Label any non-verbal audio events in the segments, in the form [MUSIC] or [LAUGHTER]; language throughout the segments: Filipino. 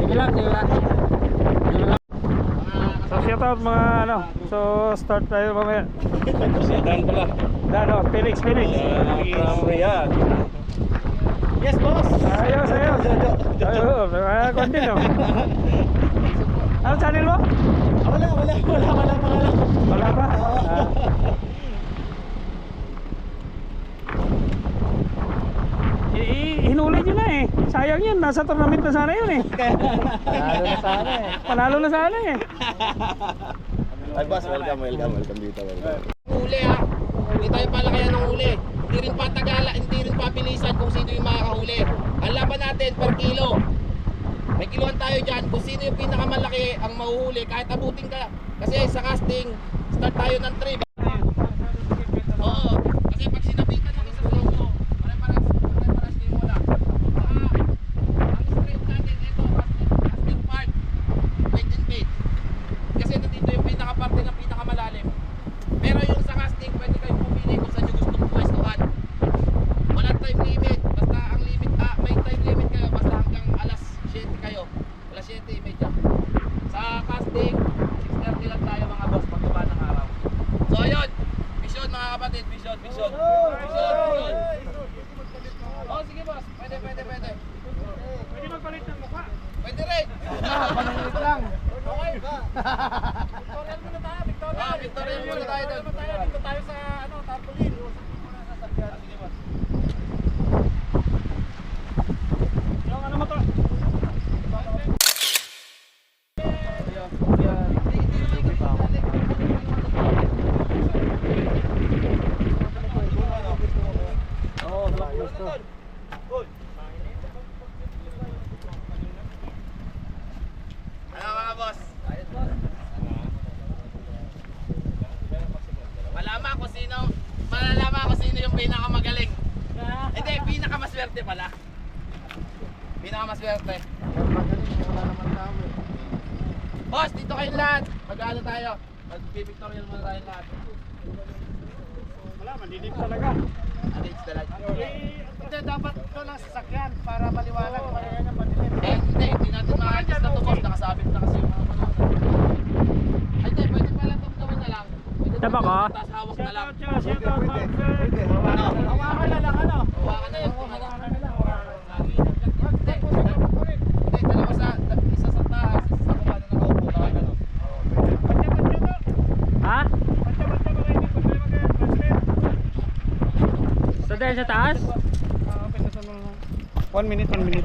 Sige lang, sige lang. Shout out mga ano. So start tayo mamaya. Si Dan pala. Dano, Felix, Felix. From Riyadh. Yes, boss. Ayos, ayos. Ayos, kundi no. Ano channel mo? Wala, wala, wala, wala, wala. Wala pa? Ah. Sayang yun, nasa tournament na sana yun eh. [LAUGHS] Panalo na sana eh. Panalo na sana eh. Ay, boss, welcome, welcome, welcome dito, welcome. huli ha. Hindi tayo palakayan ng huli. Hindi rin patagala, hindi rin pabilisan kung sino yung makakahuli. Ang laban natin per kilo. May kiluhan tayo dyan. Kung sino yung pinakamalaki ang mahuhuli, kahit abutin ka. Kasi sa casting, start tayo ng 3. Oo. Kasi pag sinabitan ng isa sa ulo, pare-paras, pare-paras din mo lang. Ah, ang script natin, ito, casting, casting part. Wait and wait. Kasi nandito yung pinakaparte ng pinakamalalim. Pero yung sa casting, pwede kayong pumili kung saan nyo gustong pwestuhan. Walang time limit. Basta ang limit, ah, may time limit kayo. Basta hanggang alas 7 kayo. Alas 7, medya. Sa casting, 6.30 lang tayo mga boss pagbaba ng araw. So ayun, vision mga kapatid, vision, vision. Vision, vision. Oh, sige boss. Pwede, pwede, pwede. Pwede magpalit ng mukha. Pwede rin. Panalit lang. Okay. [LAUGHS] Victorial muna tayo, Victorial. Ah, Victorial muna tayo doon. tayo, dito tayo sa ano, tarpaulin. Sige, boss. Yung ano mo to? Oo, black gusto. Ano mga boss? Malaman kung sino, malalaman kung sino yung pinakamagaling. Hindi, pinakamaswerte pala. Pinakamaswerte. Boss, dito kayong lahat. Mag-ano tayo? Mag-pictorial muna tayo lahat. Wala, mandidip talaga. Arrange the light. Hindi, dapat ito lang sasakyan para maliwanag. Eh, hindi, hindi natin ma-adjust na to boss. Nakasabit na kasi yung mga. Ay, hindi, pwede pala itong gawin na lang. Pwede Tama gawin, Tapos hawak na Shout lang. out shout out Mark Ferd. Ano? Hawakan na lang, ano? Hawakan na yun. Kung ano. Hindi, hindi, dalawa sa, isa sa taas, isa sa baba na nakaupo. Baka ganun. Ha? Dahil sa taas? One minute, one minute.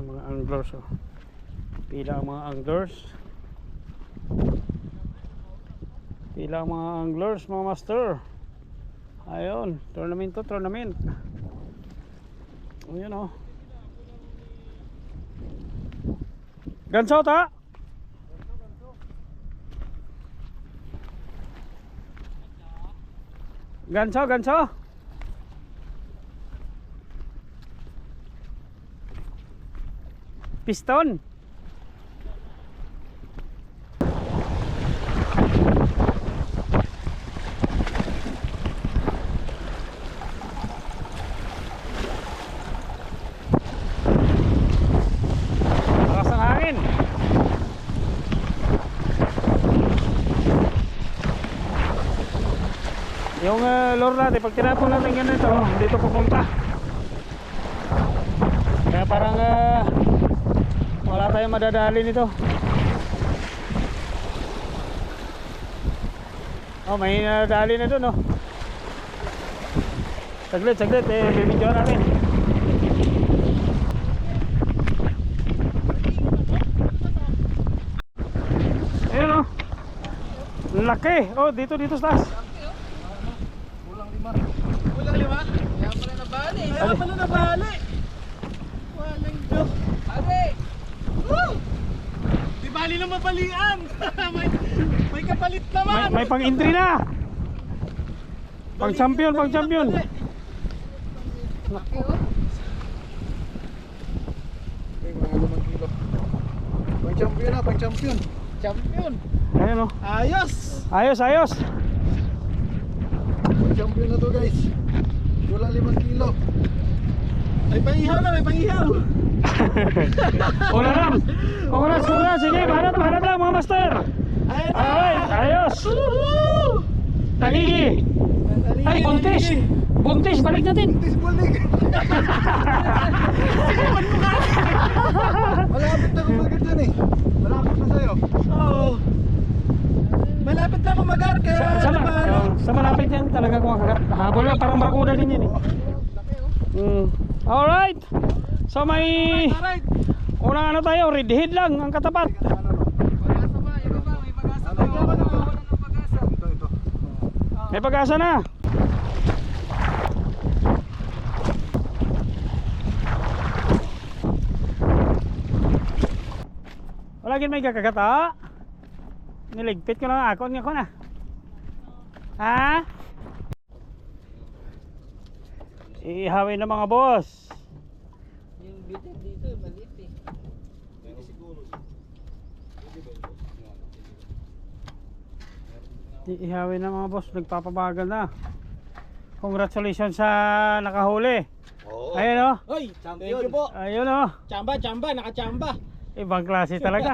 Ang mga anglers oh. Pila ang mga anglers. Pila ang mga anglers, mga master. Ayun, tournament to, tournament. Ayun oh. Ganso ta? Ganso, ganso. Piston. Uh, lure natin, pag tinapon natin ganito, dito pupunta. Kaya parang ah, wala tayong madadali nito. Oh, may nadali na doon, oh. Saglit, saglit, eh, bibidyo natin. Ayun, oh. Laki. Oh, dito, dito sa taas. Kulang lima? Kaya pala nabali. Kaya pala nabali. Walang joke. Ate! Woo! Di ba bali na mapalian. [LAUGHS] may, may kapalit May, naman. may pang-entry na. Pang champion, pang champion. May mga limang kilo. Pang champion na, pang champion. Champion. Ayun oh. Ayos. Ayos, ayos. Pang champion na to guys. Wala limang kilo. May pangihaw na, may pangihaw. Lang. Congrats, congrats. Sige, banat, banat lang mga master. Ayun na. Alright, ayos. Taligi. Ay, buntis. Buntis, balik natin. Tis bulig. Malapit na kumagat dyan eh. Malapit na sa'yo. Oo. Malapit na kumagat kaya Sa, sa, sa malapit yan talaga kung kagat. Habol na, parang barakuda din yan eh. Mm. Alright. So may unang ano tayo, red head lang ang katapat. Ba na? Ito, ito. May pag-asa na. Wala gid may kakagata. Niligpit ko lang ako nga ko na. Ha? Ihawin na mga boss. Ihawin na mga boss, nagpapabagal na. Congratulations sa nakahuli. Oo. Ayun oh. Hoy, champion. Thank you po. Ayun oh. Chamba, chamba, nakachamba. Ibang klase talaga.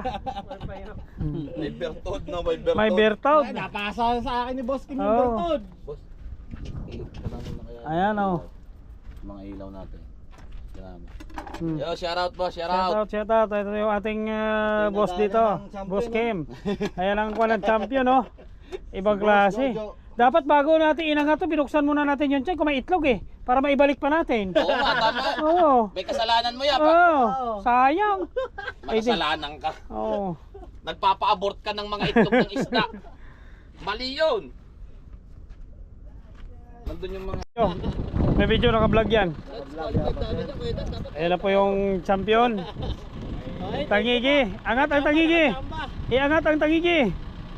[LAUGHS] May bertod na, may bertod. May bertaud. Ay, napasa sa akin ni Boss King yung Oo. Bertod. Ayan oh. Mga ilaw natin. Salamat. Hmm. Yo, shout out boss, shout Shout out. out, shout out. Ito yung ating uh, boss dito. Boss Kim. Ayan ang kwan ng champion, oh. Ibang klase. Dapat bago natin inangat to, binuksan muna natin yun dyan kung may itlog eh. Para maibalik pa natin. Oo nga, tama. Oo. May kasalanan mo yan. Oo. Sayang. May kasalanan ka. Oo. Nagpapa-abort ka ng mga itlog ng isda. [LAUGHS] Mali yun. Nandun yung mga... Yo, May video naka-vlog yan. Ayan na po yung champion. Tangigi. Angat ang tangigi. Iangat ang tangigi.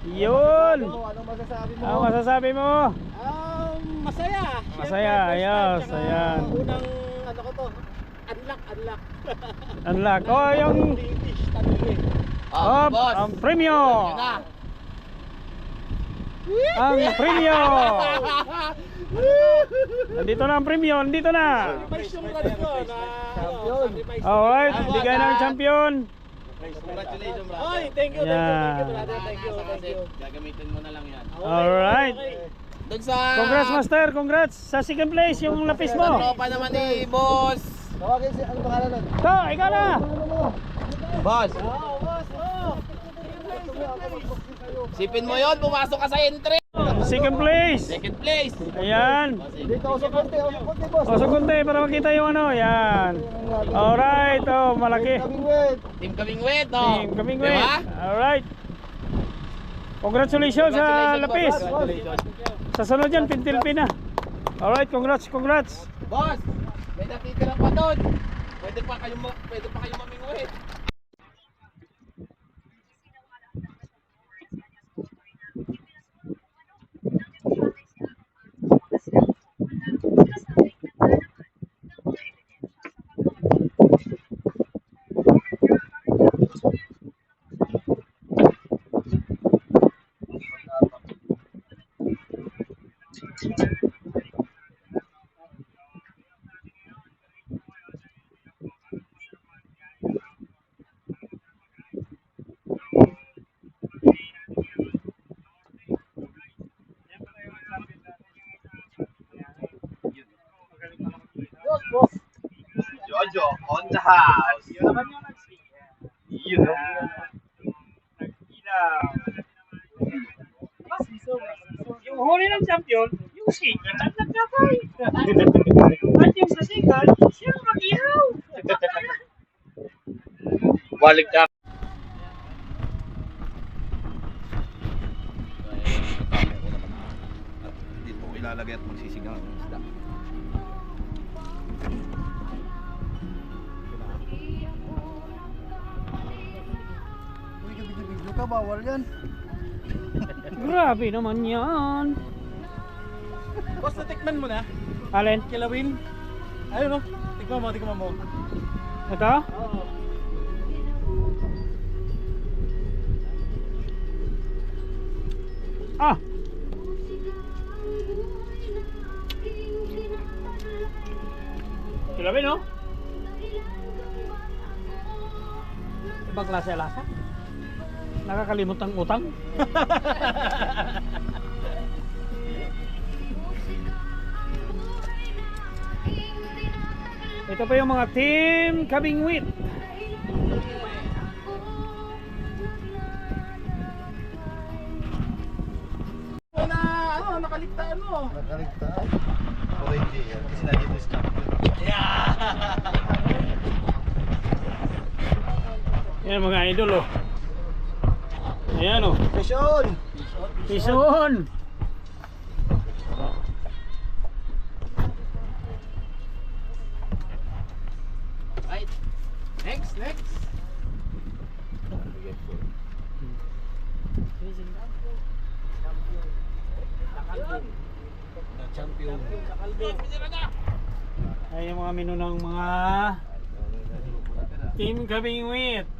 Yun. Ano masasabi mo? Ano masasabi mo? Um, masaya. Masaya, ayos, ayan. Unang ano ko to, unlock, unlock. Unlock. Oh, yung. Ah, oh, boss. ang premium. Ang premium. [LAUGHS] [LAUGHS] Nandito na ang premium. Nandito na. Sacrifice yung run ko na champion. Alright, bigay ng champion. Congratulations, brother. Oy, thank you, thank you, thank you, brother. Thank you, thank you. Gagamitin mo na lang yan. Alright. Doon sa... Congrats master, congrats. Sa second place yung lapis mo. tropa naman ni boss. Tawagin si, ano pangalan nun? To, ikaw na. Boss, Oo, boss, oo. sipin mo yon pumasok ka sa entry. Second place. Second place. Ayan. Dito ako sa konti, ako sa konti, boss. O, sugunti para makita yung ano. Yan. Alright, oh, malaki. Team kaming wet, oh. Team kaming Diba? Alright. Congratulations sa lapis. Sa sunod yan, pintilpin na. Alright, congrats, congrats. Boss, may natitira pa doon. Pwede pa kayo ma- pwede pa kayo mamingwit. Jojo on the house. Yun. Huli ng champion, yung second at nagkakay. At yung sa second, siya ang mag-ihaw. Balik ka. Dito ko ilalagay at magsisigang ang isda. bawal yan. Grabe naman yan. Boss, natikman mo na. Alin? Kilawin. Ayun o. Tikman mo, tikman mo. Ito? Oo. Ah! Grabe no? Ibang klase lasa? Nakakalimot ang utang? [LAUGHS] Ito pa yung mga team Kabingwit. Na, ano, nakaligtaan mo. Nakaligtaan. Orange yan. Kasi nandito is [LAUGHS] champion. Yan mga idol oh. Ayan oh. Session! Pison! Right. Next, next. Champion. Ay yung mga menu ng mga Team Kabingwit.